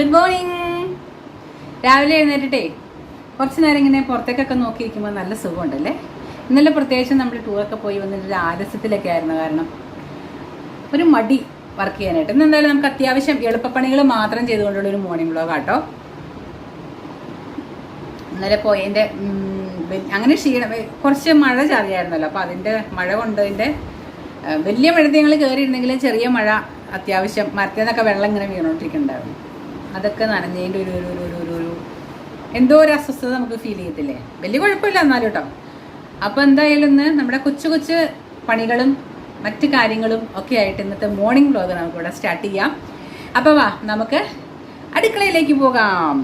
Good morning രാവിലെ എഴുന്നേറ്റിട്ടേ കുറച്ച് നേരം ഇങ്ങനെ പുറത്തേക്കൊക്കെ നോക്കിയിരിക്കുമ്പോൾ നല്ല സുഖമുണ്ടല്ലേ? ഇന്നലെ പ്രത്യേകിച്ച് നമ്മൾ ടൂറൊക്കെ പോയി വന്നിട്ട് ആലസ്യത്തിലൊക്കെ ആയിരുന്നു കാരണം ഒരു മടി വർക്ക് ചെയ്യാനായിട്ട്. ഇന്ന് എന്തായാലും നമുക്ക് അത്യാവശ്യം എളുപ്പപ്പണികൾ മാത്രം ചെയ്തുകൊണ്ടുള്ള ഒരു മോർണിംഗ് വ്ളോഗ് ആട്ടോ. ഇന്നലെ പോയതിന്റെ അങ്ങനെ ക്ഷീണം കുറച്ച് മഴ ചാറിയായിരുന്നല്ലോ. അപ്പോൾ അതിന്റെ മഴ കൊണ്ടതിന്റെ വലിയ മഴ ഞങ്ങൾ കയറിയിരുന്നെങ്കിലും ചെറിയ മഴ അത്യാവശ്യം മരത്തിൽ നിന്നൊക്കെ വെള്ളം ഇങ്ങനെ വീണോണ്ടിരിക്കുന്നുണ്ടായിരുന്നു അതൊക്കെ നനഞ്ഞതിന്റെ ഒരു ഒരു ഒരു ഒരു ഒരു എന്തോ ഒരു അസ്വസ്ഥത നമുക്ക് ഫീൽ ചെയ്യത്തില്ലേ? വലിയ കുഴപ്പമില്ല എന്നാലും കേട്ടോ അപ്പോൾ എന്തായാലും ഇന്ന് നമ്മുടെ കൊച്ചു കൊച്ചു പണികളും മറ്റ് കാര്യങ്ങളും ഒക്കെ ആയിട്ട് ഇന്നത്തെ മോർണിംഗ് വ്ലോഗ് നമുക്ക് ഇവിടെ സ്റ്റാർട്ട് ചെയ്യാം. അപ്പോൾ വാ നമുക്ക് അടുക്കളയിലേക്ക് പോകാം.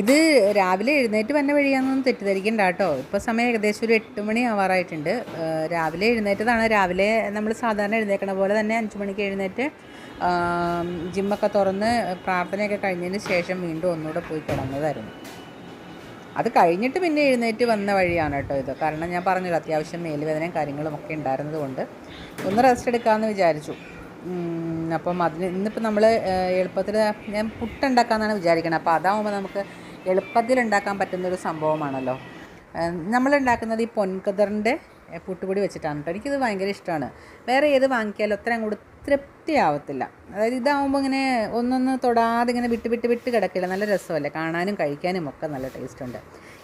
ഇത് രാവിലെ എഴുന്നേറ്റ് വന്ന വഴിയാണെന്നൊന്നും തെറ്റിദ്ധരിക്കണ്ട കേട്ടോ ഇപ്പോൾ സമയം ഏകദേശം ഒരു എട്ട് മണി ആവാറായിട്ടുണ്ട്. രാവിലെ എഴുന്നേറ്റതാണ്. രാവിലെ നമ്മൾ സാധാരണ എഴുന്നേക്കണ പോലെ തന്നെ അഞ്ച് മണിക്ക് എഴുന്നേറ്റ് ജിമ്മൊക്കെ തുറന്ന് പ്രാർത്ഥനയൊക്കെ കഴിഞ്ഞതിന് ശേഷം വീണ്ടും ഒന്നുകൂടെ പോയി കിടന്നതായിരുന്നു. അത് കഴിഞ്ഞിട്ട് പിന്നെ എഴുന്നേറ്റ് വന്ന വഴിയാണ് കേട്ടോ ഇത്. കാരണം ഞാൻ പറഞ്ഞല്ലോ അത്യാവശ്യം മേലുവേദനയും കാര്യങ്ങളും ഒക്കെ ഉണ്ടായിരുന്നത് കൊണ്ട് ഒന്ന് റെസ്റ്റ് എടുക്കാമെന്ന് വിചാരിച്ചു. അപ്പം അതിന് ഇന്നിപ്പോൾ നമ്മൾ എളുപ്പത്തിൽ ഞാൻ പുട്ടുണ്ടാക്കാമെന്നാണ് വിചാരിക്കുന്നത് അപ്പോൾ അതാവുമ്പോൾ നമുക്ക് എളുപ്പത്തിൽ ഉണ്ടാക്കാൻ പറ്റുന്നൊരു സംഭവമാണല്ലോ. നമ്മളുണ്ടാക്കുന്നത് ഈ പൊൻകതറിന്റെ പുട്ടുപൊടി വെച്ചിട്ടാണ് കേട്ടോ. എനിക്കിത് ഭയങ്കര ഇഷ്ടമാണ്. വേറെ ഏത് വാങ്ങിക്കിയാലും അത്ര അങ്ങോട്ട് തൃപ്തിയാവത്തില്ല. അതായത് ഇതാവുമ്പോൾ ഇങ്ങനെ ഒന്നൊന്ന് തൊടാതെ ഇങ്ങനെ വിട്ട് വിട്ട് വിട്ട് കിടക്കില്ല നല്ല രസമല്ലേ? കാണാനും കഴിക്കാനും ഒക്കെ നല്ല ടേസ്റ്റ് ഉണ്ട്.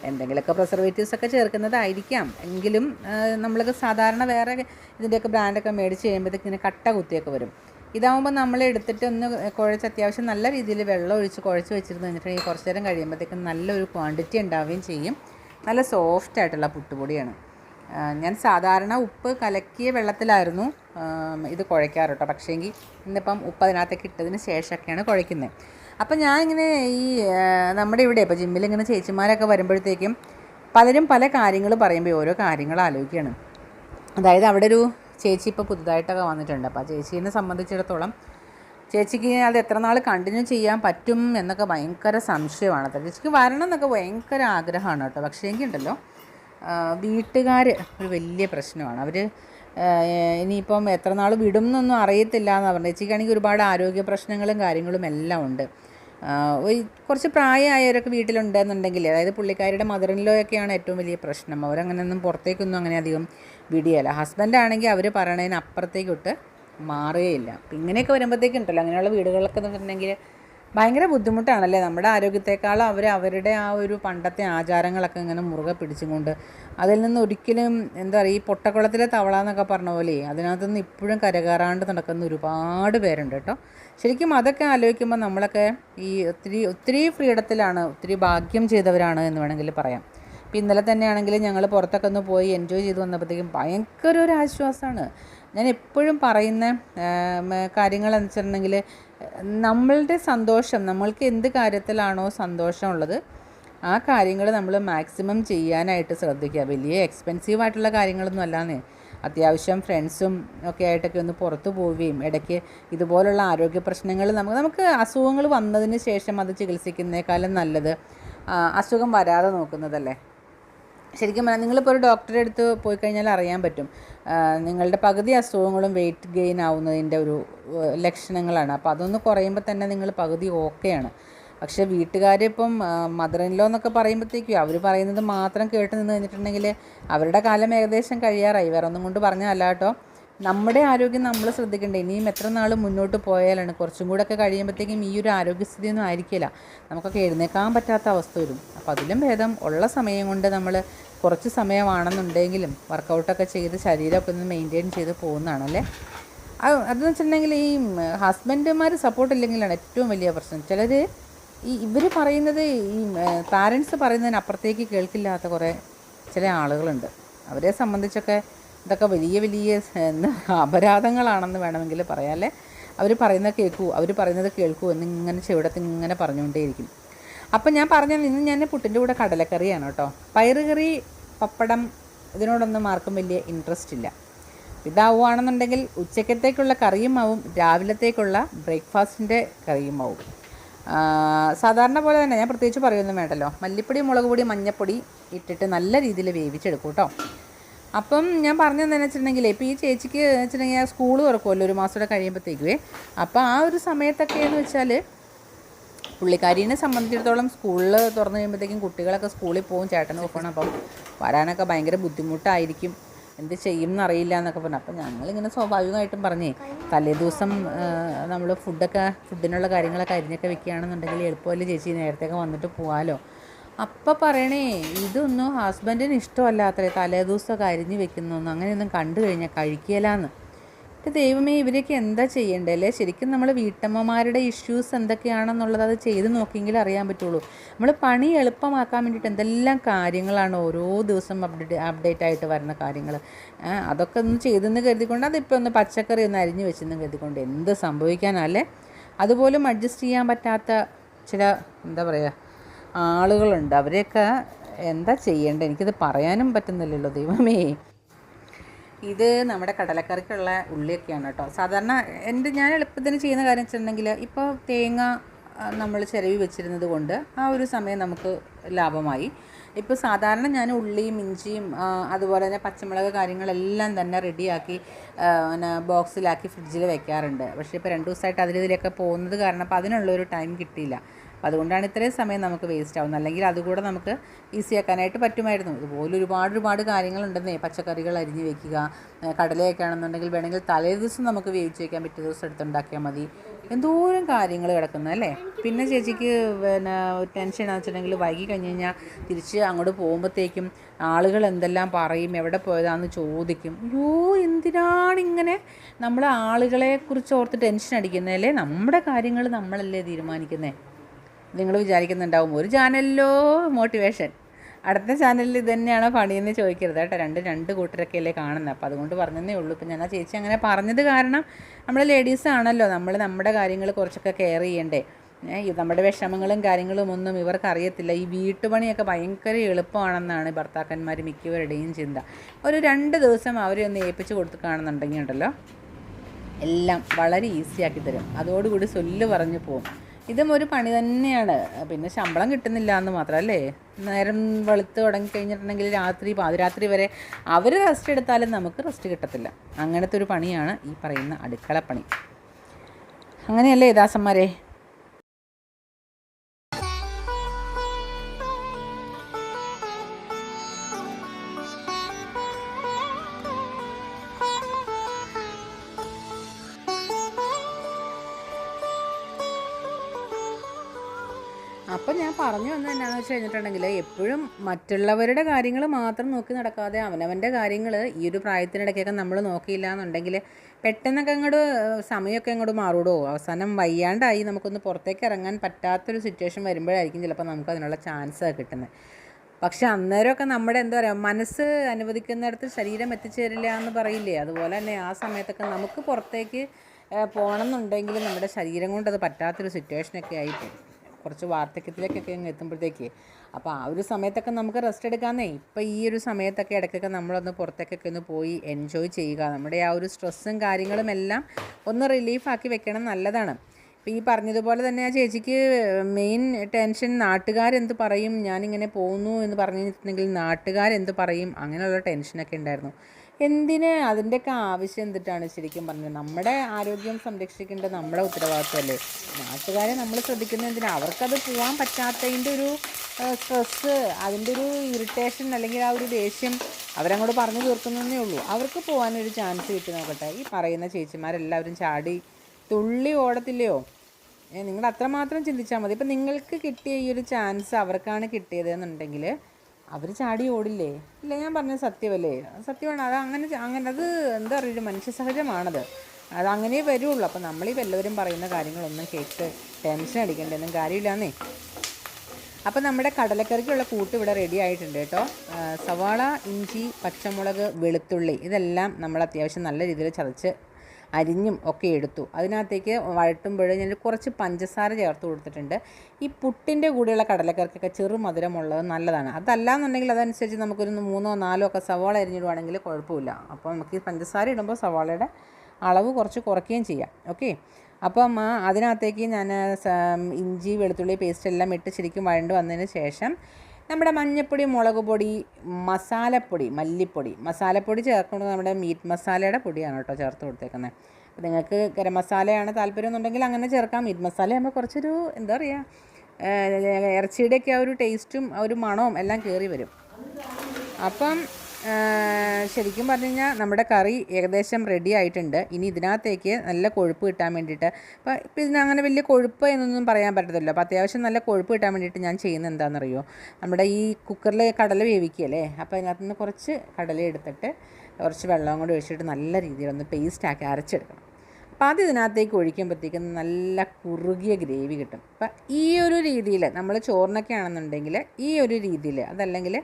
എന്തെങ്കിലുമൊക്കെ പ്രിസർവേറ്റീവ്സ് ഒക്കെ ചേർക്കുന്നതായിരിക്കാം. എങ്കിലും നമ്മൾക്ക് സാധാരണ വേറെ ഇതിന്റെയൊക്കെ ബ്രാൻഡൊക്കെ മേടിച്ച് കഴിയുമ്പോഴത്തേക്ക് ഇങ്ങനെ കട്ട കുത്തിയൊക്കെ വരും. ഇതാവുമ്പോൾ നമ്മൾ എടുത്തിട്ട് ഒന്ന് കുഴച്ച് അത്യാവശ്യം നല്ല രീതിയിൽ വെള്ളം ഒഴിച്ച് കുഴച്ച് വെച്ചിരുന്ന് കഴിഞ്ഞിട്ടുണ്ടെങ്കിൽ കുറച്ച് നേരം കഴിയുമ്പോഴത്തേക്കും നല്ലൊരു ക്വാണ്ടിറ്റി ഉണ്ടാവുകയും ചെയ്യും. നല്ല സോഫ്റ്റ് ആയിട്ടുള്ള പുട്ടുപൊടിയാണ്. ഞാൻ സാധാരണ ഉപ്പ് കലക്കിയ വെള്ളത്തിലായിരുന്നു. ഇത് കുഴയ്ക്കാറ് കേട്ടോ പക്ഷേങ്കിൽ ഇന്നിപ്പം ഉപ്പ് അതിനകത്തേക്ക് ഇട്ടതിന് ശേഷമൊക്കെയാണ് കുഴയ്ക്കുന്നത്. അപ്പം ഞാൻ ഇങ്ങനെ ഈ നമ്മുടെ ഇവിടെ ഇപ്പോൾ ജിമ്മിൽ ഇങ്ങനെ ചേച്ചിമാരൊക്കെ വരുമ്പോഴത്തേക്കും പലരും പല കാര്യങ്ങൾ പറയുമ്പോൾ ഓരോ കാര്യങ്ങൾ ആലോചിക്കുകയാണ്. അതായത് അവിടെ ഒരു ചേച്ചി ഇപ്പോൾ പുതുതായിട്ടൊക്കെ വന്നിട്ടുണ്ട്. അപ്പോൾ ആ ചേച്ചീനെ സംബന്ധിച്ചിടത്തോളം ചേച്ചിക്ക് അത് എത്ര നാൾ കണ്ടിന്യൂ ചെയ്യാൻ പറ്റും എന്നൊക്കെ ഭയങ്കര സംശയമാണ്. ചേച്ചിക്ക് വരണം എന്നൊക്കെ ഭയങ്കര ആഗ്രഹമാണ് കേട്ടോ. പക്ഷേ എങ്കിൽ ഉണ്ടല്ലോ വീട്ടുകാർ ഒരു വലിയ പ്രശ്നമാണ്. അവർ ഇനിയിപ്പം എത്ര നാൾ വിടും എന്നൊന്നും അറിയത്തില്ല എന്ന് പറഞ്ഞു ചേച്ചിക്കാണെങ്കിൽ ഒരുപാട് ആരോഗ്യ പ്രശ്നങ്ങളും കാര്യങ്ങളും എല്ലാം ഉണ്ട്. കുറച്ച് പ്രായമായവരൊക്കെ വീട്ടിലുണ്ടെന്നുണ്ടെങ്കിൽ അതായത് പുള്ളിക്കാരുടെ മദറിനിലോയൊക്കെയാണ് ഏറ്റവും വലിയ പ്രശ്നം. അവരങ്ങനെയൊന്നും പുറത്തേക്കൊന്നും അങ്ങനെ അധികം വിടിയല്ല ഹസ്ബൻഡാണെങ്കിൽ അവർ പറയണതിന് അപ്പുറത്തേക്കൊട്ട് മാറുകയില്ല. ഇങ്ങനെയൊക്കെ വരുമ്പോഴത്തേക്കുണ്ടല്ലോ അങ്ങനെയുള്ള വീടുകളൊക്കെ എന്നുണ്ടെങ്കിൽ ഭയങ്കര ബുദ്ധിമുട്ടാണല്ലേ? നമ്മുടെ ആരോഗ്യത്തെക്കാളും അവർ അവരുടെ ആ ഒരു പണ്ടത്തെ ആചാരങ്ങളൊക്കെ ഇങ്ങനെ മുറുകെ പിടിച്ചുകൊണ്ട് അതിൽ നിന്ന് ഒരിക്കലും എന്താ പറയുക ഈ പൊട്ടക്കുളത്തിലെ തവള എന്നൊക്കെ പറഞ്ഞ പോലെ അതിനകത്തുനിന്ന് ഇപ്പോഴും കരകയറാണ്ട് നടക്കുന്ന ഒരുപാട് പേരുണ്ട് കേട്ടോ. ശരിക്കും അതൊക്കെ ആലോചിക്കുമ്പോൾ നമ്മളൊക്കെ ഈ ഒത്തിരി ഒത്തിരി ഫ്രീഡത്തിലാണ് ഒത്തിരി ഭാഗ്യം ചെയ്തവരാണ് എന്ന് വേണമെങ്കിൽ പറയാം. ഇപ്പം ഇന്നലെ തന്നെയാണെങ്കിൽ ഞങ്ങൾ പുറത്തൊക്കെ ഒന്ന് പോയി എൻജോയ് ചെയ്ത് വന്നപ്പോഴത്തേക്കും ഭയങ്കര ഒരു ആശ്വാസമാണ്. ഞാൻ എപ്പോഴും പറയുന്ന കാര്യങ്ങൾ എന്ന് വെച്ചിട്ടുണ്ടെങ്കിൽ നമ്മളുടെ സന്തോഷം നമ്മൾക്ക് എന്ത് കാര്യത്തിലാണോ സന്തോഷമുള്ളത് ആ കാര്യങ്ങൾ നമ്മൾ മാക്സിമം ചെയ്യാനായിട്ട് ശ്രദ്ധിക്കുക. വലിയ എക്സ്പെൻസീവ് ആയിട്ടുള്ള കാര്യങ്ങളൊന്നും അല്ലാന്നേ. അത്യാവശ്യം ഫ്രണ്ട്സും ഒക്കെ ആയിട്ടൊക്കെ ഒന്ന് പുറത്തു പോവുകയും ഇടയ്ക്ക് ഇതുപോലുള്ള ആരോഗ്യ പ്രശ്നങ്ങൾ നമുക്ക് നമുക്ക് അസുഖങ്ങൾ വന്നതിന് ശേഷം അത് ചികിത്സിക്കുന്നേക്കാളും നല്ലത് അസുഖം വരാതെ നോക്കുന്നതല്ലേ? ശരിക്കും പറഞ്ഞാൽ നിങ്ങളിപ്പോൾ ഒരു ഡോക്ടറെ അടുത്ത് പോയി കഴിഞ്ഞാൽ അറിയാൻ പറ്റും. നിങ്ങളുടെ പകുതി അസുഖങ്ങളും വെയിറ്റ് ഗെയിൻ ആവുന്നതിന്റെ ഒരു ലക്ഷണങ്ങളാണ്. അപ്പോൾ അതൊന്ന് കുറയുമ്പോൾ തന്നെ നിങ്ങൾ പകുതി ഓക്കെയാണ് പക്ഷേ വീട്ടുകാരിപ്പം മദർ ഇൻ എന്നൊക്കെ പറയുമ്പോഴത്തേക്കും അവർ പറയുന്നത് മാത്രം കേട്ട് നിന്ന് കഴിഞ്ഞിട്ടുണ്ടെങ്കിൽ അവരുടെ കാലം ഏകദേശം കഴിയാറായി. വേറെ ഒന്നും കൊണ്ട് പറഞ്ഞല്ല കേട്ടോ. നമ്മുടെ ആരോഗ്യം നമ്മൾ ശ്രദ്ധിക്കേണ്ടേ? ഇനിയും എത്ര നാൾ മുന്നോട്ട് പോയാലാണ് കുറച്ചും കൂടെ ഒക്കെ കഴിയുമ്പോഴത്തേക്കും ഈ ഒരു ആരോഗ്യസ്ഥിതിയൊന്നും ആയിരിക്കില്ല. നമുക്കൊക്കെ എഴുന്നേക്കാൻ പറ്റാത്ത അവസ്ഥ വരും. അപ്പോൾ അതിലും ഭേദം ഉള്ള സമയം കൊണ്ട് നമ്മൾ കുറച്ച് സമയമാണെന്നുണ്ടെങ്കിലും വർക്കൗട്ടൊക്കെ ചെയ്ത് ശരീരമൊക്കെ ഒന്ന് മെയിന്റെയിൻ ചെയ്ത് പോകുന്നതാണല്ലേ? അത് അതെന്ന് വെച്ചിട്ടുണ്ടെങ്കിൽ ഈ ഹസ്ബൻഡുമാർ സപ്പോർട്ട് ഇല്ലെങ്കിലാണ് ഏറ്റവും വലിയ പ്രശ്നം. ചിലർ ഈ ഇവർ പറയുന്നത് ഈ പാരൻസ് പറയുന്നതിന് അപ്പുറത്തേക്ക് കേൾക്കില്ലാത്ത കുറേ ചില ആളുകളുണ്ട്. അവരെ സംബന്ധിച്ചൊക്കെ ഇതൊക്കെ വലിയ വലിയ എന്താ അപരാധങ്ങളാണെന്ന് വേണമെങ്കിൽ പറയാം. അല്ലേ? അവർ പറയുന്നത് കേൾക്കൂ അവർ പറയുന്നത് കേൾക്കൂ എന്നിങ്ങനെ ചെവിടത്ത് ഇങ്ങനെ പറഞ്ഞുകൊണ്ടേയിരിക്കും. അപ്പം ഞാൻ പറഞ്ഞ ഇന്ന് ഞാൻ പുട്ടിന്റെ കൂടെ കടലക്കറിയാണ് കേട്ടോ. പയറുകറി പപ്പടം ഇതിനോടൊന്നും ആർക്കും വലിയ ഇൻട്രസ്റ്റ് ഇല്ല. ഇതാവുകയാണെന്നുണ്ടെങ്കിൽ ഉച്ചക്കത്തേക്കുള്ള കറിയും ആവും രാവിലത്തേക്കുള്ള ബ്രേക്ക്ഫാസ്റ്റിന്റെ കറിയും ആവും. സാധാരണ പോലെ തന്നെ ഞാൻ പ്രത്യേകിച്ച് പറയുമൊന്നും വേണ്ടല്ലോ. മല്ലിപ്പൊടി മുളക് പൊടി മഞ്ഞൾപ്പൊടി ഇട്ടിട്ട് നല്ല രീതിയിൽ വേവിച്ചെടുക്കും കേട്ടോ. അപ്പം ഞാൻ പറഞ്ഞു തന്നെ വെച്ചിട്ടുണ്ടെങ്കിൽ ഇപ്പോൾ ഈ ചേച്ചിക്ക് വെച്ചിട്ടുണ്ടെങ്കിൽ സ്കൂൾ തുറക്കുമല്ലോ ഒരു മാസം കൂടെ കഴിയുമ്പോഴത്തേക്കുവേ അപ്പോൾ ആ ഒരു സമയത്തൊക്കെ എന്ന് വെച്ചാൽ പുള്ളിക്കാരീനെ സംബന്ധിച്ചിടത്തോളം സ്കൂളിൽ തുറന്നു കഴിയുമ്പോഴത്തേക്കും കുട്ടികളൊക്കെ സ്കൂളിൽ പോകും ചേട്ടൻ നോക്കണം അപ്പം വരാനൊക്കെ ഭയങ്കര ബുദ്ധിമുട്ടായിരിക്കും. എന്ത് ചെയ്യും എന്നറിയില്ല എന്നൊക്കെ പറഞ്ഞു. അപ്പം ഞങ്ങളിങ്ങനെ സ്വാഭാവികമായിട്ടും പറഞ്ഞേ തലേ ദിവസം നമ്മൾ ഫുഡൊക്കെ ഫുഡിനുള്ള കാര്യങ്ങളൊക്കെ അരിഞ്ഞൊക്കെ വെക്കുകയാണെന്നുണ്ടെങ്കിൽ എളുപ്പമല്ലേ ചേച്ചി നേരത്തെയൊക്കെ വന്നിട്ട് പോകാമല്ലോ അപ്പം പറയണേ ഇതൊന്നും ഹസ്ബൻഡിന് ഇഷ്ടമല്ലാത്രേ തലേ ദിവസമൊക്കെ അരിഞ്ഞ് വെക്കുന്നൊന്നും അങ്ങനെയൊന്നും കണ്ടു കഴിഞ്ഞാൽ കഴിക്കലാന്ന്. ഇപ്പം ദൈവമേ ഇവരൊക്കെ എന്താ ചെയ്യേണ്ടത് അല്ലേ? ശരിക്കും നമ്മൾ വീട്ടമ്മമാരുടെ ഇഷ്യൂസ് എന്തൊക്കെയാണെന്നുള്ളത് അത് ചെയ്ത് നോക്കിയെങ്കിൽ അറിയാൻ പറ്റുള്ളൂ. നമ്മൾ പണി എളുപ്പമാക്കാൻ വേണ്ടിയിട്ട് എന്തെല്ലാം കാര്യങ്ങളാണ് ഓരോ ദിവസം അപ്ഡേറ്റ് അപ്ഡേറ്റ് ആയിട്ട് വരുന്ന കാര്യങ്ങൾ അതൊക്കെ ഒന്ന് ചെയ്തെന്ന് കരുതിക്കൊണ്ട് അതിപ്പോൾ ഒന്ന് പച്ചക്കറി ഒന്ന് അരിഞ്ഞ് വെച്ചെന്ന് കരുതിക്കൊണ്ട് എന്ത് സംഭവിക്കാനല്ലേ അതുപോലും അഡ്ജസ്റ്റ് ചെയ്യാൻ പറ്റാത്ത ചില എന്താ പറയുക ആളുകളുണ്ട്. അവരെയൊക്കെ എന്താ ചെയ്യേണ്ടത്? എനിക്കിത് പറയാനും പറ്റുന്നില്ലല്ലോ ദൈവമേ. ഇത് നമ്മുടെ കടലക്കറിക്കുള്ള ഉള്ളിയൊക്കെയാണ് കേട്ടോ. സാധാരണ എന്റെ ഞാൻ എളുപ്പത്തിന് ചെയ്യുന്ന കാര്യം വെച്ചിട്ടുണ്ടെങ്കിൽ ഇപ്പോൾ തേങ്ങ നമ്മൾ ചിരവി വെച്ചിരുന്നത് കൊണ്ട് ആ ഒരു സമയം നമുക്ക് ലാഭമായി. ഇപ്പോൾ സാധാരണ ഞാൻ ഉള്ളിയും ഇഞ്ചിയും അതുപോലെ തന്നെ പച്ചമുളക് കാര്യങ്ങളെല്ലാം തന്നെ റെഡിയാക്കി പിന്നെ ബോക്സിലാക്കി ഫ്രിഡ്ജിൽ വെക്കാറുണ്ട്. പക്ഷേ ഇപ്പോൾ രണ്ട് ദിവസമായിട്ട് അതിലിതിലൊക്കെ പോകുന്നത് കാരണം അപ്പോൾ അതിനുള്ളൊരു ടൈം കിട്ടിയില്ല. അതുകൊണ്ടാണ് ഇത്രയും സമയം നമുക്ക് വേസ്റ്റ് ആവുന്നത്. അല്ലെങ്കിൽ അതുകൂടെ നമുക്ക് ഈസി ആക്കാനായിട്ട് പറ്റുമായിരുന്നു. ഇതുപോലെ ഒരുപാട് ഒരുപാട് കാര്യങ്ങളുണ്ടെന്നേ. പച്ചക്കറികൾ അരിഞ്ഞ് വെക്കുക കടലയൊക്കെ ആണെന്നുണ്ടെങ്കിൽ വേണമെങ്കിൽ തലേ ദിവസം നമുക്ക് വേവിച്ച് വയ്ക്കാൻ പറ്റിയ ദിവസം എടുത്തുണ്ടാക്കിയാൽ മതി. എന്തോരം കാര്യങ്ങൾ കിടക്കുന്നത് അല്ലേ? പിന്നെ ചേച്ചിക്ക് പിന്നെ ടെൻഷൻ എന്ന് വെച്ചിട്ടുണ്ടെങ്കിൽ വൈകി കഴിഞ്ഞ് കഴിഞ്ഞാൽ തിരിച്ച് അങ്ങോട്ട് പോകുമ്പോഴത്തേക്കും ആളുകൾ എന്തെല്ലാം പറയും എവിടെ പോയതാണെന്ന് ചോദിക്കും. അയ്യോ എന്തിനാണ് ഇങ്ങനെ നമ്മൾ ആളുകളെ കുറിച്ച് ഓർത്ത് ടെൻഷൻ അടിക്കുന്നതല്ലേ? നമ്മുടെ കാര്യങ്ങൾ നമ്മളല്ലേ തീരുമാനിക്കുന്നത് നിങ്ങൾ വിചാരിക്കുന്നുണ്ടാവും ഒരു ചാനലിലോ മോട്ടിവേഷൻ അടുത്ത ചാനലിൽ ഇത് തന്നെയാണോ പണിയെന്ന് ചോദിക്കരുത് കേട്ടോ. രണ്ട് രണ്ട് കൂട്ടരൊക്കെ അല്ലേ കാണുന്നത്. അപ്പോൾ അതുകൊണ്ട് പറഞ്ഞതേ ഉള്ളൂ. ഇപ്പം ഞാൻ ആ ചേച്ചി അങ്ങനെ പറഞ്ഞത് കാരണം നമ്മൾ ലേഡീസ് ആണല്ലോ. നമ്മൾ നമ്മുടെ കാര്യങ്ങൾ കുറച്ചൊക്കെ കെയർ ചെയ്യണ്ടേ. നമ്മുടെ വിഷമങ്ങളും കാര്യങ്ങളും ഒന്നും ഇവർക്ക് അറിയത്തില്ല. ഈ വീട്ടുപണിയൊക്കെ ഭയങ്കര എളുപ്പമാണെന്നാണ് ഭർത്താക്കന്മാർ മിക്കവരുടെയും ചിന്ത. ഒരു രണ്ട് ദിവസം അവരെ ഒന്ന് ഏൽപ്പിച്ച് കൊടുത്ത് കാണുന്നുണ്ടെങ്കിൽ ഉണ്ടല്ലോ എല്ലാം വളരെ ഈസിയാക്കി തരും. അതോടുകൂടി സൊല്ല് പറഞ്ഞു പോകും ഇതും ഒരു പണി തന്നെയാണ്. പിന്നെ ശമ്പളം കിട്ടുന്നില്ല എന്ന് മാത്രം അല്ലേ നേരം വെളുത്ത് തുടങ്ങി കഴിഞ്ഞിട്ടുണ്ടെങ്കിൽ രാത്രി പാതിരാത്രി വരെ അവർ റെസ്റ്റ് എടുത്താലും നമുക്ക് റെസ്റ്റ് കിട്ടത്തില്ല. അങ്ങനത്തെ ഒരു പണിയാണ് ഈ പറയുന്ന അടുക്കളപ്പണി അങ്ങനെയല്ലേ ദാസന്മാരെ? അപ്പം ഞാൻ പറഞ്ഞു വന്നത് എന്നാന്ന് വെച്ച് കഴിഞ്ഞിട്ടുണ്ടെങ്കിൽ എപ്പോഴും മറ്റുള്ളവരുടെ കാര്യങ്ങൾ മാത്രം നോക്കി നടക്കാതെ അവനവന്റെ കാര്യങ്ങൾ ഈ ഒരു പ്രായത്തിനിടയ്ക്കൊക്കെ നമ്മൾ നോക്കിയില്ല എന്നുണ്ടെങ്കിൽ പെട്ടെന്നൊക്കെ അങ്ങോട്ട് സമയമൊക്കെ അങ്ങോട്ട് മാറൂടോ? അവസാനം വയ്യാണ്ടായി നമുക്കൊന്ന് പുറത്തേക്ക് ഇറങ്ങാൻ പറ്റാത്തൊരു സിറ്റുവേഷൻ വരുമ്പോഴായിരിക്കും ചിലപ്പോൾ നമുക്ക് അതിനുള്ള ചാൻസ് കിട്ടുന്നത്. പക്ഷെ അന്നേരമൊക്കെ നമ്മുടെ എന്താ പറയുക മനസ്സ് അനുവദിക്കുന്നിടത്ത് ശരീരം എത്തിച്ചേരില്ല എന്ന് പറയില്ലേ? അതുപോലെ തന്നെ ആ സമയത്തൊക്കെ നമുക്ക് പുറത്തേക്ക് പോകണം എന്നുണ്ടെങ്കിൽ നമ്മുടെ ശരീരം കൊണ്ട് അത് പറ്റാത്തൊരു സിറ്റുവേഷനൊക്കെ ആയിപ്പോയി. കുറച്ച് വാർദ്ധക്യത്തിലേക്കൊക്കെ അങ്ങ് എത്തുമ്പോഴത്തേക്ക്. അപ്പോൾ ആ ഒരു സമയത്തൊക്കെ നമുക്ക് റെസ്റ്റ് എടുക്കാമെന്നേ ഇപ്പോൾ ഈ ഒരു സമയത്തൊക്കെ ഇടയ്ക്കൊക്കെ നമ്മളൊന്ന് പുറത്തേക്കൊക്കെ ഒന്ന് പോയി എൻജോയ് ചെയ്യുക. നമ്മുടെ ആ ഒരു സ്ട്രെസ്സും കാര്യങ്ങളും എല്ലാം ഒന്ന് റിലീഫാക്കി വെക്കണം നല്ലതാണ്. ഇപ്പോൾ ഈ പറഞ്ഞതുപോലെ തന്നെ ആ ചേച്ചിക്ക് മെയിൻ ടെൻഷൻ നാട്ടുകാരെന്ത് പറയും? ഞാനിങ്ങനെ പോകുന്നു എന്ന് പറഞ്ഞിട്ടുണ്ടെങ്കിൽ നാട്ടുകാരെന്ത് പറയും? അങ്ങനെയുള്ള ടെൻഷനൊക്കെ ഉണ്ടായിരുന്നു. എന്തിന് അതിന്റെയൊക്കെ ആവശ്യം എന്തിട്ടാണ് ശരിക്കും പറഞ്ഞത്? നമ്മുടെ ആരോഗ്യം സംരക്ഷിക്കേണ്ടത് നമ്മുടെ ഉത്തരവാദിത്വമല്ലേ നാട്ടുകാരെ നമ്മൾ ശ്രദ്ധിക്കുന്നത് എന്തിനാണ് അവർക്കത് പോകാൻ പറ്റാത്തതിന്റെ ഒരു സ്ട്രെസ്സ് അതിന്റെ ഒരു ഇറിറ്റേഷൻ അല്ലെങ്കിൽ ആ ഒരു ദേഷ്യം അവരങ്ങോട്ട് പറഞ്ഞു തീർക്കുന്നതേ ഉള്ളൂ. അവർക്ക് പോകാനൊരു ചാൻസ് കിട്ടി നോക്കട്ടെ. ഈ പറയുന്ന ചേച്ചിമാരെല്ലാവരും ചാടി തുള്ളി ഓടത്തില്ലയോ? നിങ്ങൾ അത്രമാത്രം ചിന്തിച്ചാൽ മതി. ഇപ്പം നിങ്ങൾക്ക് കിട്ടിയ ഈ ഒരു ചാൻസ് അവർക്കാണ് കിട്ടിയതെന്നുണ്ടെങ്കിൽ അവർ ചാടി ഓടില്ലേ? ഇല്ല ഞാൻ പറഞ്ഞ സത്യമല്ലേ സത്യമാണ്. അത് അങ്ങനെ അങ്ങനെ അത് എന്താ പറയുക മനുഷ്യ സഹജമാണത് അത് അങ്ങനെ വരുള്ളൂ. അപ്പം നമ്മളീ വല്ലവരും പറയുന്ന കാര്യങ്ങളൊന്നും കേട്ട് ടെൻഷൻ അടിക്കേണ്ടതൊന്നും കാര്യമില്ലാന്നേ. അപ്പം നമ്മുടെ കടലക്കറിക്കുള്ള കൂട്ട് ഇവിടെ റെഡി ആയിട്ടുണ്ട് കേട്ടോ. സവാള ഇഞ്ചി പച്ചമുളക് വെളുത്തുള്ളി ഇതെല്ലാം നമ്മൾ അത്യാവശ്യം നല്ല രീതിയിൽ ചതച്ച് അരിഞ്ഞും ഒക്കെ എടുത്തു. അതിനകത്തേക്ക് വഴട്ടുമ്പോൾ ഞാൻ കുറച്ച് പഞ്ചസാര ചേർത്ത് കൊടുത്തിട്ടുണ്ട്. ഈ പുട്ടിന്റെ കൂടെയുള്ള കടലക്കറിക്കൊക്കെ ചെറു മധുരമുള്ളത് നല്ലതാണ്. അതല്ല എന്നുണ്ടെങ്കിൽ അതനുസരിച്ച് നമുക്കൊരു മൂന്നോ നാലോ ഒക്കെ സവാള അരിഞ്ഞിടുവാണെങ്കിൽ കുഴപ്പമില്ല. അപ്പോൾ നമുക്ക് ഈ പഞ്ചസാര ഇടുമ്പോൾ സവാളയുടെ അളവ് കുറച്ച് കുറയ്ക്കുകയും ചെയ്യാം. ഓക്കെ? അപ്പം അതിനകത്തേക്ക് ഞാൻ ഇഞ്ചി വെളുത്തുള്ളി പേസ്റ്റ് എല്ലാം ഇട്ട് ശരിക്കും വഴണ്ട് വന്നതിന് ശേഷം നമ്മുടെ മഞ്ഞൾപ്പൊടി മുളക് പൊടി മസാലപ്പൊടി മല്ലിപ്പൊടി. മസാലപ്പൊടി ചേർക്കുന്നത് നമ്മുടെ മീറ്റ് മസാലയുടെ പൊടിയാണ് കേട്ടോ ചേർത്ത് കൊടുത്തേക്കുന്നത്. അപ്പോൾ നിങ്ങൾക്ക് ഗരം മസാലയാണ് താല്പര്യം എന്നുണ്ടെങ്കിൽ അങ്ങനെ ചേർക്കാം. മീറ്റ് മസാല ആകുമ്പോൾ കുറച്ചൊരു എന്താ പറയുക ഇറച്ചിയുടെയൊക്കെ ആ ഒരു ടേസ്റ്റും ആ ഒരു മണവും എല്ലാം കയറി വരും. അപ്പം ശരിക്കും പറഞ്ഞു കഴിഞ്ഞാൽ നമ്മുടെ കറി ഏകദേശം റെഡി ആയിട്ടുണ്ട്. ഇനി ഇതിനകത്തേക്ക് നല്ല കൊഴുപ്പ് കിട്ടാൻ വേണ്ടിയിട്ട്. അപ്പോൾ ഇപ്പോൾ ഇതിന് അങ്ങനെ വലിയ കൊഴുപ്പ് എന്നൊന്നും പറയാൻ പറ്റത്തില്ല അപ്പോൾ അത്യാവശ്യം നല്ല കൊഴുപ്പ് കിട്ടാൻ വേണ്ടിയിട്ട് ഞാൻ ചെയ്യുന്നത് എന്താണെന്നറിയോ? നമ്മുടെ ഈ കുക്കറിൽ കടല വേവിക്കുകയല്ലേ? അപ്പോൾ അതിനകത്ത് നിന്ന് കുറച്ച് കടല എടുത്തിട്ട് കുറച്ച് വെള്ളം കൂടി ഒഴിച്ചിട്ട് നല്ല രീതിയിൽ രീതിയിലൊന്ന് പേസ്റ്റാക്കി അരച്ചെടുക്കണം. അപ്പോൾ അത് ഇതിനകത്തേക്ക് ഒഴിക്കുമ്പോഴത്തേക്കും നല്ല കുറുകിയ ഗ്രേവി കിട്ടും. അപ്പം ഈ ഒരു രീതിയിൽ നമ്മൾ ചോറിനൊക്കെ ആണെന്നുണ്ടെങ്കിൽ ഈ ഒരു രീതിയിൽ അതല്ലെങ്കിൽ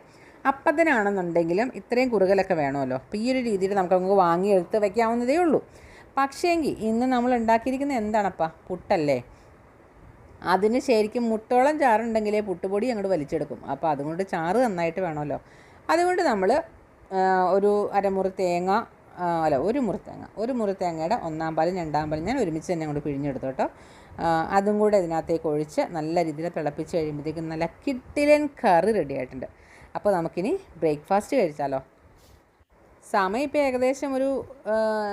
അപ്പത്തിനാണെന്നുണ്ടെങ്കിലും ഇത്രയും കുറുകലൊക്കെ വേണമല്ലോ. അപ്പോൾ ഈ ഒരു രീതിയിൽ നമുക്ക് അങ്ങ് വാങ്ങി എടുത്ത് വെക്കാവുന്നതേ ഉള്ളൂ. പക്ഷേങ്കിൽ ഇന്ന് നമ്മൾ ഉണ്ടാക്കിയിരിക്കുന്ന എന്താണപ്പാ? പുട്ടല്ലേ? അതിന് ശരിക്കും മുട്ടോളം ചാറുണ്ടെങ്കിലേ പുട്ടുപൊടി അങ്ങോട്ട് വലിച്ചെടുക്കും. അപ്പോൾ അതുകൊണ്ട് ചാറ് നന്നായിട്ട് വേണമല്ലോ. അതുകൊണ്ട് നമ്മൾ ഒരു അരമുറി തേങ്ങ അല്ല ഒരു മുറി തേങ്ങ ഒരു മുറി തേങ്ങയുടെ ഒന്നാം പാലും രണ്ടാം പാലും ഞാൻ ഒരുമിച്ച് തന്നെ അങ്ങോട്ട് പിഴിഞ്ഞെടുത്തോട്ടോ അതും കൂടെ ഇതിനകത്തേക്ക് ഒഴിച്ച് നല്ല രീതിയിൽ തിളപ്പിച്ച് കഴിയുമ്പോഴത്തേക്കും നല്ല കിട്ടിലൻ കറി റെഡി ആയിട്ടുണ്ട്. അപ്പോൾ നമുക്കിനി ബ്രേക്ക്ഫാസ്റ്റ് കഴിച്ചാലോ. സമയം ഇപ്പോൾ ഏകദേശം ഒരു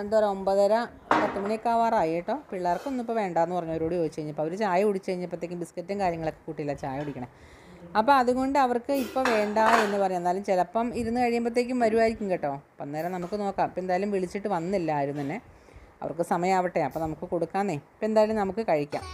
എന്താ പറയുക ഒമ്പതര പത്ത് മണിയൊക്കെ ആവാറായി കേട്ടോ. പിള്ളേർക്കൊന്നും ഇപ്പോൾ വേണ്ടാന്ന് പറഞ്ഞവരോട് ചോദിച്ചു കഴിഞ്ഞപ്പോൾ അവർ ചായ കുടിച്ച് കഴിഞ്ഞപ്പോഴത്തേക്കും ബിസ്ക്കറ്റും കാര്യങ്ങളൊക്കെ കൂട്ടിയില്ല ചായ കുടിക്കണേ. അപ്പോൾ അതുകൊണ്ട് അവർക്ക് ഇപ്പോൾ വേണ്ട എന്ന് പറയാം. എന്നാലും ചിലപ്പം ഇരുന്ന് കഴിയുമ്പോഴത്തേക്കും വരുമായിരിക്കും കേട്ടോ. അന്നേരം നമുക്ക് നോക്കാം. അപ്പോൾ എന്തായാലും വിളിച്ചിട്ട് വന്നില്ല ആരും തന്നെ. അവർക്ക് സമയമാവട്ടെ. അപ്പോൾ നമുക്ക് കൊടുക്കാന്നേ ഇപ്പം എന്തായാലും നമുക്ക് കഴിക്കാം.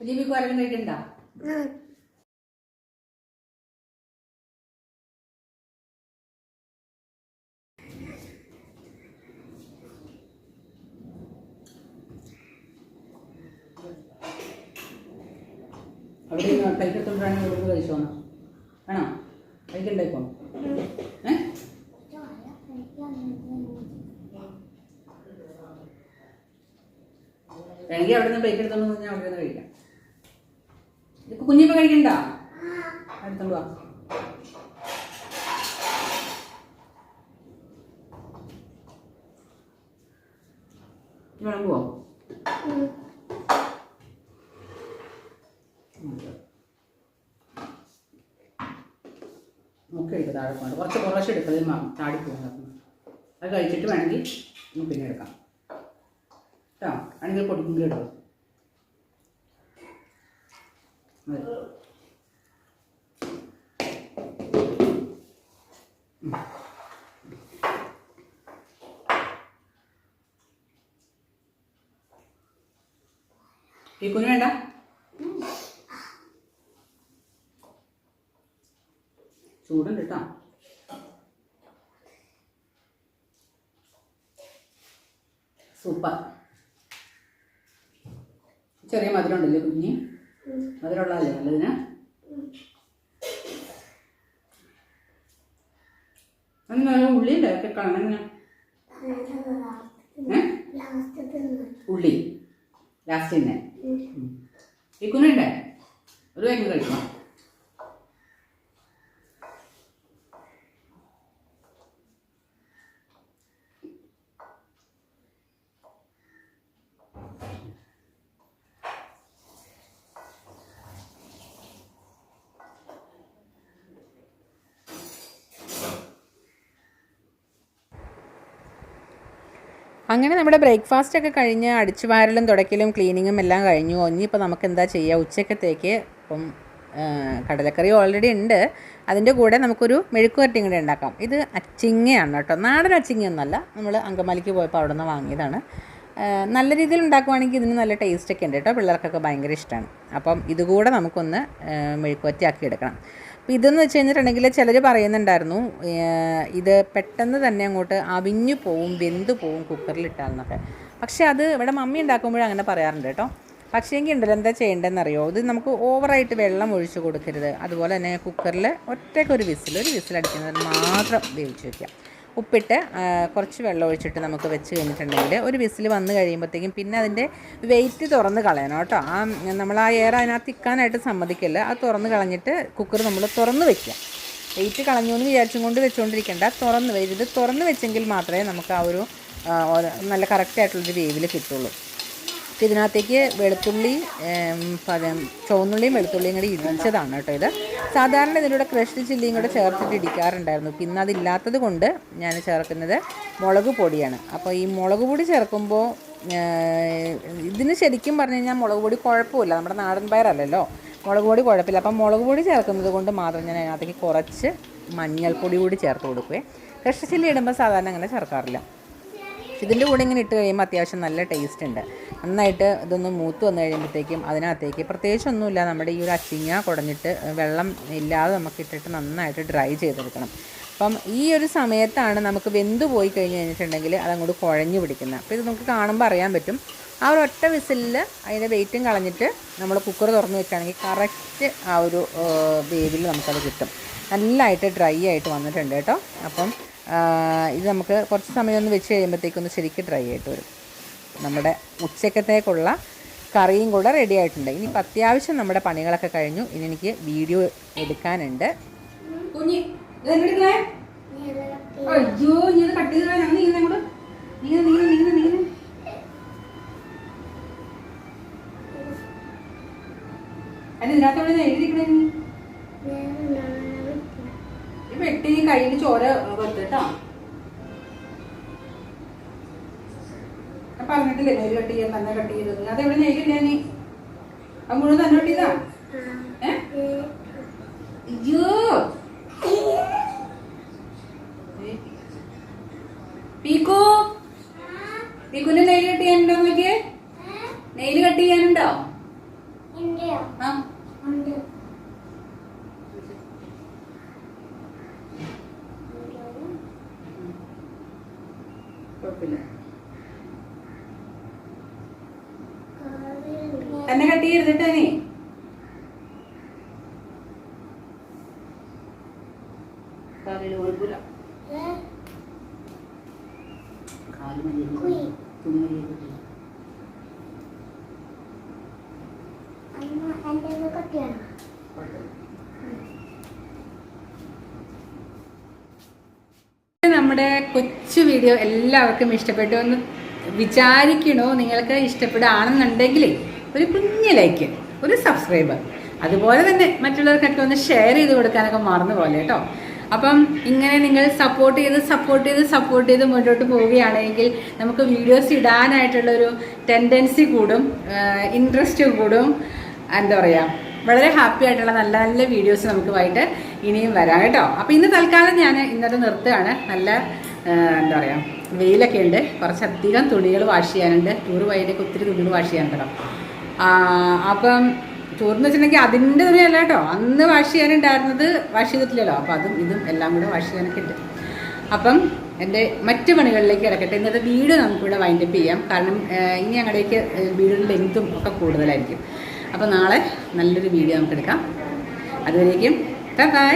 ലിപിക്ക് വരണം കഴിക്കണ്ട അവിടെ ഇരുന്ന് ഇവിടുന്ന് ഇവിടെ കഴിച്ചോന്ന് ആണോ കഴിക്കണ്ടേ ഇപ്പം ഏ? വേണമെങ്കിൽ അവിടെ നിന്ന് എടുത്തോണ്ട് ഞാൻ അവിടെ നിന്ന് കഴിക്കാം കഴിക്കണ്ട എടുത്തോണ്ട് വാ. ഇനി വേണം പോവോ. നമുക്ക് എടുക്കാം താഴെ പോകണ്ട കുറച്ച് കുറച്ച് എടുക്കുന്നത് താടി പോകുന്നത് അത് കഴിച്ചിട്ട് വേണമെങ്കിൽ പിന്നെ എടുക്കാം. കേട്ടോ? ആണെങ്കിൽ പൊടിക്കുമ്പോൾ എടുക്കാം അതെ ഈ കുഞ്ഞു വേണ്ട? ചൂടുണ്ട് സൂപ്പർ. ചെറിയ മധുരം ഉണ്ടല്ലേ കുഞ്ഞ്? മധുരമുള്ളതല്ലേ നല്ലതിന്? അങ്ങനെ നല്ല ഒക്കെ കാണാൻ ഏ? ഉള്ളി. ലാസ്റ്റ് തന്നെ. ഇക്കുന്നുണ്ടേ ഒരു കഴിഞ്ഞ് കഴിക്കണം അങ്ങനെ നമ്മുടെ ബ്രേക്ക്ഫാസ്റ്റ് ഒക്കെ കഴിഞ്ഞ് അടിച്ചുവാരലും തുടക്കലും ക്ലീനിങ്ങും എല്ലാം കഴിഞ്ഞു. ഇനിയിപ്പോൾ നമുക്ക് എന്താ ചെയ്യുക ഉച്ചക്കത്തേക്ക് ഇപ്പം കടലക്കറി ഓൾറെഡി ഉണ്ട്. അതിന്റെ കൂടെ നമുക്കൊരു മെഴുക്കുവരട്ടിയും കൂടെ ഉണ്ടാക്കാം. ഇത് അച്ചിങ്ങയാണ് കേട്ടോ. നാടൻ അച്ചിങ്ങയൊന്നുമല്ല. നമ്മൾ അങ്കമാലിക്ക് പോയപ്പോൾ അവിടെ നിന്ന് വാങ്ങിയതാണ് നല്ല രീതിയിൽ ഉണ്ടാക്കുവാണെങ്കിൽ ഇതിന് നല്ല ടേസ്റ്റ് ഒക്കെ ഉണ്ട് കേട്ടോ. പിള്ളേർക്കൊക്കെ ഭയങ്കര ഇഷ്ടമാണ് അപ്പം ഇതുകൂടെ നമുക്കൊന്ന് മെഴുക്കുവരട്ടി ആക്കി എടുക്കണം. അപ്പോൾ ഇതെന്ന് വെച്ച് കഴിഞ്ഞിട്ടുണ്ടെങ്കിൽ ചിലർ പറയുന്നുണ്ടായിരുന്നു ഇത് പെട്ടെന്ന് തന്നെ അങ്ങോട്ട് അവിഞ്ഞു പോവും വെന്ത് പോവും കുക്കറിലിട്ടാലെന്നൊക്കെ പക്ഷേ അത് ഇവിടെ മമ്മി ഉണ്ടാക്കുമ്പോഴും അങ്ങനെ പറയാറുണ്ട് കേട്ടോ. പക്ഷേ എങ്കിൽ ഉണ്ടല്ലോ എന്താ ചെയ്യേണ്ടതെന്ന് അറിയോ ഇത് നമുക്ക് ഓവറായിട്ട് വെള്ളം ഒഴിച്ച് കൊടുക്കരുത്. അതുപോലെ തന്നെ കുക്കറിൽ ഒറ്റയ്ക്ക് ഒരു വിസിൽ ഒരു വിസിലടിക്കുന്നത് മാത്രം വേവിച്ച് വെക്കാം ഉപ്പിട്ട് കുറച്ച് വെള്ളം ഒഴിച്ചിട്ട് നമുക്ക് വെച്ച് കഴിഞ്ഞിട്ടുണ്ടെങ്കിൽ ഒരു വിസിൽ വന്ന് കഴിയുമ്പോഴത്തേക്കും പിന്നെ അതിന്റെ വെയിറ്റ് തുറന്ന് കളയണം കേട്ടോ. ആ നമ്മൾ ആ എയർ അതിനകത്ത് ഇക്കാനായിട്ട് സമ്മതിക്കില്ല. അത് തുറന്ന് കളഞ്ഞിട്ട് കുക്കർ നമ്മൾ തുറന്ന് വെക്കുക. വെയിറ്റ് കളഞ്ഞു എന്ന് വിചാരിച്ചും കൊണ്ട് വെച്ചുകൊണ്ടിരിക്കേണ്ട തുറന്ന് ഇത് തുറന്ന് വെച്ചെങ്കിൽ മാത്രമേ നമുക്ക് ആ, ഒരു നല്ല കറക്റ്റായിട്ടുള്ളൊരു വേവിൽ കിട്ടുള്ളൂ. അപ്പോൾ ഇതിനകത്തേക്ക് വെളുത്തുള്ളി ചുവന്നുള്ളിയും വെളുത്തുള്ളിയും കൂടി ഇടിച്ചതാണ് കേട്ടോ ഇത്. സാധാരണ ഇതിലൂടെ ക്രഷ്ഡ് ചില്ലിയും കൂടെ ചേർത്തിട്ട് ഇടിക്കാറുണ്ടായിരുന്നു. പിന്നെ അതില്ലാത്തത് കൊണ്ട് ഞാൻ ചേർക്കുന്നത് മുളക് പൊടിയാണ്. അപ്പോൾ ഈ മുളക് പൊടി ചേർക്കുമ്പോൾ ഇതിന് ശരിക്കും പറഞ്ഞു കഴിഞ്ഞാൽ മുളക് പൊടി കുഴപ്പമില്ല. നമ്മുടെ നാടൻ പയറല്ലല്ലോ മുളക് പൊടി കുഴപ്പമില്ല. അപ്പം മുളക് പൊടി ചേർക്കുന്നത് കൊണ്ട് മാത്രം ഞാൻ അതിനകത്തേക്ക് കുറച്ച് മഞ്ഞൾപ്പൊടി കൂടി ചേർത്ത് കൊടുക്കുവേ. കൃഷ്ണ ചില്ലി ഇടുമ്പോൾ സാധാരണ അങ്ങനെ ചേർക്കാറില്ല. ഇതിന്റെ കൂടെ ഇങ്ങനെ ഇട്ട് കഴിയുമ്പോൾ അത്യാവശ്യം നല്ല ടേസ്റ്റ് ഉണ്ട്. നന്നായിട്ട് ഇതൊന്ന് മൂത്ത് വന്നു കഴിയുമ്പോഴത്തേക്കും അതിനകത്തേക്ക് പ്രത്യേകിച്ചൊന്നുമില്ല നമ്മുടെ ഈ ഒരു അച്ചിങ്ങ കുടഞ്ഞിട്ട് വെള്ളം ഇല്ലാതെ നമുക്ക് ഇട്ടിട്ട് നന്നായിട്ട് ഡ്രൈ ചെയ്തെടുക്കണം. അപ്പം ഈ ഒരു സമയത്താണ് നമുക്ക് വെന്ത് പോയി കഴിഞ്ഞ് കഴിഞ്ഞിട്ടുണ്ടെങ്കിൽ അതങ്ങോട്ട് കുഴഞ്ഞു പിടിക്കുന്നത്. അപ്പോൾ ഇത് നമുക്ക് കാണുമ്പോൾ അറിയാൻ പറ്റും. ആ ഒരു ഒറ്റ വിസിലിൽ അതിന്റെ വെയിറ്റും കളഞ്ഞിട്ട് നമ്മൾ കുക്കർ തുറന്ന് വെക്കുകയാണെങ്കിൽ കറക്റ്റ് ആ ഒരു വേവിൽ നമുക്കത് കിട്ടും. നല്ലതായിട്ട് ഡ്രൈ ആയിട്ട് വന്നിട്ടുണ്ട് കേട്ടോ. അപ്പം ഇത് നമുക്ക് കുറച്ച് സമയം ഒന്ന് വെച്ച് കഴിയുമ്പോഴത്തേക്കൊന്ന് ശരിക്കും ഡ്രൈ ആയിട്ട് വരും. നമ്മുടെ ഉച്ചക്കത്തേക്കുള്ള കറിയും കൂടെ റെഡി ആയിട്ടുണ്ട്. ഇനിയിപ്പോൾ അത്യാവശ്യം നമ്മുടെ പണികളൊക്കെ കഴിഞ്ഞു. ഇനി എനിക്ക് വീഡിയോ എടുക്കാനുണ്ട്. കുഞ്ഞി അയ്യോ നീ ഇത് കട്ട് ചെയ്ത് നീ നീ ഇതിനകത്തോടെ എഴുതിക്കണേ നീ ഈ വെട്ടി കയ്യിൽ ചോര വെറുതെട്ടോ ഞാൻ പറഞ്ഞിട്ടില്ലേ നെയ്യ് കട്ട് ചെയ്യാൻ തന്നെ കട്ട് ചെയ്തത് എവിടെ നെയ്യില്ല നീ? അത് മുഴുവൻ തന്നെ കട്ട് ചെയ്താ ഏ? അയ്യോ പീക്കു പീക്കുന്റെ നെയ്ല് കട്ട് ചെയ്യാനുണ്ടോ നോക്കിയേ നെയ്ല് കട്ട് ചെയ്യാനുണ്ടോ ആ കുഴപ്പമില്ല തന്നെ കട്ട് ചെയ്തിട്ടാ നീ കാലിൽ ഒഴുകൂല കാൽ മതി തുണി മതി നമ്മുടെ കൊച്ചു വീഡിയോ എല്ലാവർക്കും ഇഷ്ടപ്പെട്ടു എന്ന് വിചാരിക്കണോ? നിങ്ങൾക്ക് ഇഷ്ടപ്പെടുകയാണെന്നുണ്ടെങ്കിൽ ഒരു കുഞ്ഞ് ലൈക്ക് ഒരു സബ്സ്ക്രൈബർ അതുപോലെ തന്നെ മറ്റുള്ളവർക്കൊക്കെ ഒന്ന് ഷെയർ ചെയ്ത് കൊടുക്കാനൊക്കെ മറന്നു പോലെ കേട്ടോ അപ്പം ഇങ്ങനെ നിങ്ങൾ സപ്പോർട്ട് ചെയ്ത് സപ്പോർട്ട് ചെയ്ത് സപ്പോർട്ട് ചെയ്ത് മുന്നോട്ട് പോവുകയാണെങ്കിൽ നമുക്ക് വീഡിയോസ് ഇടാനായിട്ടുള്ളൊരു ടെൻഡൻസി കൂടും ഇൻട്രസ്റ്റ് കൂടും. എന്താ പറയുക വളരെ ഹാപ്പി ആയിട്ടുള്ള നല്ല നല്ല വീഡിയോസ് നമുക്ക് വൈകിട്ട് ഇനിയും വരാം കേട്ടോ. അപ്പോൾ ഇന്ന് തൽക്കാലം ഞാൻ ഇന്നത്തെ നിർത്തുകയാണ്. നല്ല എന്താ പറയുക വെയിലൊക്കെ ഉണ്ട്. കുറച്ചധികം തുണികൾ വാഷ് ചെയ്യാനുണ്ട്. ടൂർ പോയതിലേക്ക് ഒത്തിരി തുണികൾ വാഷ് ചെയ്യാനുണ്ട് കേട്ടോ അപ്പം എന്ന് വെച്ചിട്ടുണ്ടെങ്കിൽ അതിന്റെ തുണിയല്ല കേട്ടോ അന്ന് വാഷ് ചെയ്യാനുണ്ടായിരുന്നത് വാഷ് ചെയ്തിട്ടില്ലല്ലോ. അപ്പോൾ അതും ഇതും എല്ലാം കൂടെ വാഷ് ചെയ്യാനൊക്കെ ഉണ്ട് അപ്പം എന്റെ മറ്റു പണികളിലേക്ക് കിടക്കട്ടെ. ഇന്നത്തെ വീഡിയോ നമുക്കിവിടെ വൈൻഡപ്പ് ചെയ്യാം. കാരണം ഇനി ഞങ്ങളുടെയൊക്കെ വീഡിയോയുടെ ലെങ്ത്തും ഒക്കെ കൂടുതലായിരിക്കും. അപ്പോൾ നാളെ നല്ലൊരു വീഡിയോ നമുക്ക് എടുക്കാം അതുവരേക്കും ബൈ